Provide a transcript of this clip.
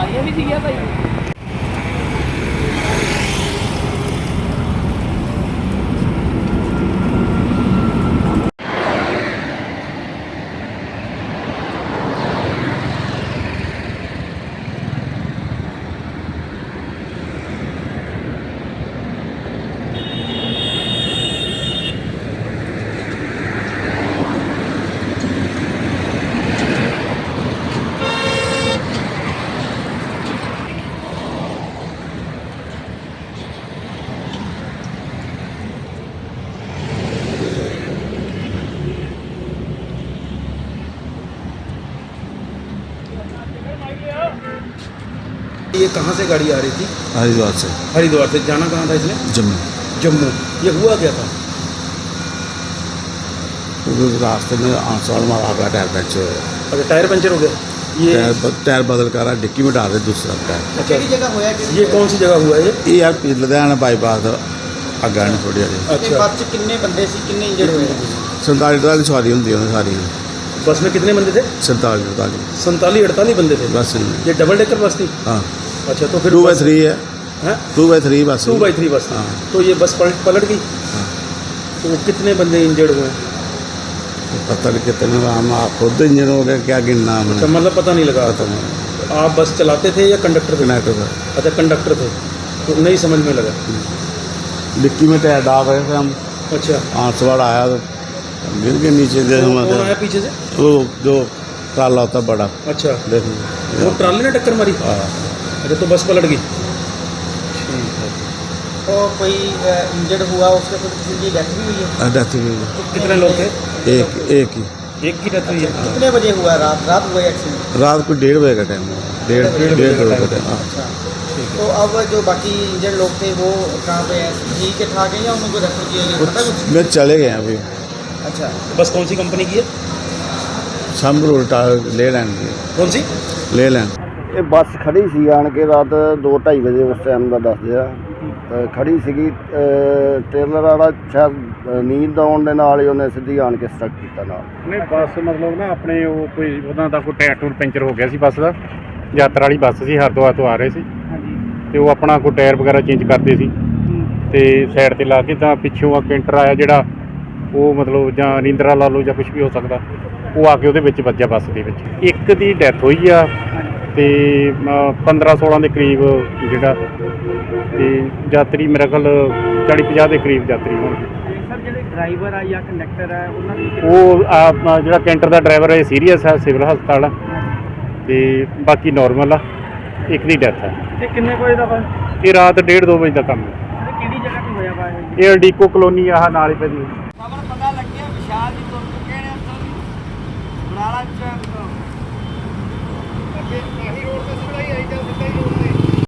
ਬਿਮਾਰੀਆਂ ਵੀ ਸੀਗੀਆਂ ਭਾਈ। कहाँ से गाड़ी आ रही थी हरिद्वार से हरिद्वार से जाना कहाँ था इसने जम्मू जम्मू ये हुआ क्या था उस रास्ते में आंसवाड़ मारा आपका टायर पंचर हुआ अच्छा टायर पंचर हो गया ये टायर ब- टायर बदल कर रहा डिक्की में डाल रहे दूसरा टायर अच्छा ਕਿਹੜੀ ਜਗ੍ਹਾ ਹੋਇਆ ਕਿ ये कौन सी जगह हुआ है ये ये यार पी- लुधियाना बाईपास ਅੱਗਾ ਨਹੀਂ ਥੋੜੀ ਜਿਹੀ ਤੇ अच्छा ਬੱਸ 'ਚ ਕਿੰਨੇ ਬੰਦੇ ਸੀ ਕਿੰਨੇ ਇੰਜਰਡ ਹੋਏ ਸੰਤਾਲੀ ਅੜਤਾਲੀ ਸਵਾਰੀ ਹੁੰਦੀ ਉਹਨੇ ਸਾਰੀ तो बस में कितने बंदे थे? सैंतालीस अड़तालीस। सैंतालीस अड़तालीस बंदे थे? बस ये डबल डेकर बस थी? हाँ। अच्छा तो फिर टू बाई थ्री है। टू बाई थ्री बस टू बाई थ्री बस हाँ। तो ये बस पलट पलट गई? हाँ। तो कितने बंदे इंजर्ड हुए? पता नहीं कितने हम आप खुद इंजर्ड हो गए क्या गिनना हमने? अच्छा, मतलब पता नहीं लगा। था तो आप बस चलाते थे या कंडक्टर थे? कंडक्टर था तो अच्छा कंडक्टर थे। तो नहीं समझ में लगा। डिक्की में टायर डाल रहे थे हम। अच्छा। हाँ सवार आया तो गिर के नीचे कौन आया पीछे से? वो जो ताला होता बड़ा। अच्छा। देखो वो ट्राली ने टक्कर मारी? हाँ। अच्छा तो बस पलट गई। तो कोई इंजर्ड हुआ उसके कुछ किसी की डेथ भी हुई है? डेथ हुई। है। तो कितने लोग थे? एक एक ही। एक की डेथ हुई है। कितने बजे हुआ? रात रात हुआ एक्सीडेंट? रात को डेढ़ बजे का टाइम है डेढ़ डेढ़ डेढ़ बजे का टाइम हाँ अच्छा। तो अब जो बाकी इंजर्ड लोग थे वो कहाँ पे हैं? ठीक है ठाक है या उनको रेफर किया गया? मैं चले गए अभी। अच्छा बस कौन सी कंपनी की है शाम उल्टा ले लैंड कौन सी ले लैंड ਇਹ ਬੱਸ ਖੜੀ ਸੀ ਆਣ ਕੇ ਰਾਤ 2:30 ਵਜੇ ਉਸ ਟਾਈਮ ਦਾ ਦੱਸਦੇ ਆ ਅ, ਖੜੀ ਸੀਗੀ ਅ, ਟ੍ਰੇਲਰ ਵਾਲਾ ਸ਼ਾਇਦ ਅ, ਨੀਂਦ ਆਉਣ ਦੇ ਨਾਲ ਹੀ ਉਹਨੇ ਸਿੱਧੀ ਆਣ ਕੇ ਸਟਕ ਕੀਤਾ ਨਾਲ ਨਹੀਂ ਬੱਸ ਮਤਲਬ ਨਾ ਆਪਣੇ ਉਹ ਕੋਈ ਉਹਨਾਂ ਦਾ ਕੋਈ ਟਾਇਰ ਟੂਰ ਪੈਂਚਰ ਹੋ ਗਿਆ ਸੀ ਬੱਸ ਦਾ ਯਾਤਰਾ ਵਾਲੀ ਬੱਸ ਸੀ ਹਰਿਦੁਆਰ ਤੋਂ ਆ ਰਹੇ ਸੀ ਤੇ ਉਹ ਆਪਣਾ ਕੋਈ ਟਾਇਰ ਵਗੈਰਾ ਚੇਂਜ ਕਰਦੇ ਸੀ ਤੇ ਸਾਈਡ ਤੇ ਲਾ ਕੇ ਤਾਂ ਪਿੱਛੋਂ ਆ ਕੈਂਟਰ ਆਇਆ ਜਿਹੜਾ ਉਹ ਮਤਲਬ ਜਾਂ ਰਿੰਦਰਾ ਲਾ ਲਓ ਜਾਂ ਕੁਝ ਵੀ ਹੋ ਸਕਦਾ ਉਹ ਆ ਕੇ ਉਹਦੇ ਵਿੱਚ ਵੱਜਿਆ ਬੱਸ ਦੇ ਵਿੱਚ। ਇੱਕ ਦੀ ਡੈਥ ਹੋਈ ਆ ਤੇ 15 16 ਦੇ ਕਰੀਬ ਜਿਹੜਾ ਤੇ ਯਾਤਰੀ ਮੇਰੇ ਖਿਆਲ 40 50 ਦੇ ਕਰੀਬ ਯਾਤਰੀ ਹੋਣਗੇ ਸਰ ਜਿਹੜੇ ਡਰਾਈਵਰ ਆ ਜਾਂ ਕੰਡਕਟਰ ਆ ਉਹਨਾਂ ਦੀ ਉਹ ਆ ਜਿਹੜਾ ਕੈਂਟਰ ਦਾ ਡਰਾਈਵਰ ਹੈ ਸੀਰੀਅਸ ਹੈ ਸਿਵਲ ਹਸਪਤਾਲ ਆ। ਤੇ ਬਾਕੀ ਨਾਰਮਲ ਆ ਇੱਕ ਦੀ ਡੈਥ ਹੈ ਤੇ ਕਿੰਨੇ ਵਜੇ ਦਾ ਵਾ ਇਹ ਰਾਤ 1:30 2 ਵਜੇ ਦਾ ਕੰਮ ਹੈ ਕਿਹੜੀ ਜਗ੍ਹਾ ਤੇ ਹੋਇਆ ਵਾ ਇਹ ਅਡੀਕੋ ਕਲੋਨੀ ਆਹ ਨਾਲ ਪੈਂਦੀ ਖਬਰ ਪਤਾ ਲੱਗੀ ਹੈ ਵਿਸ਼ਾਲ ਜੀ ਤੁਰ ਚੁੱਕੇ ਨੇ ਉੱਥੋਂ ਬੜਾਲਾ ਚ ਅੱਗੇ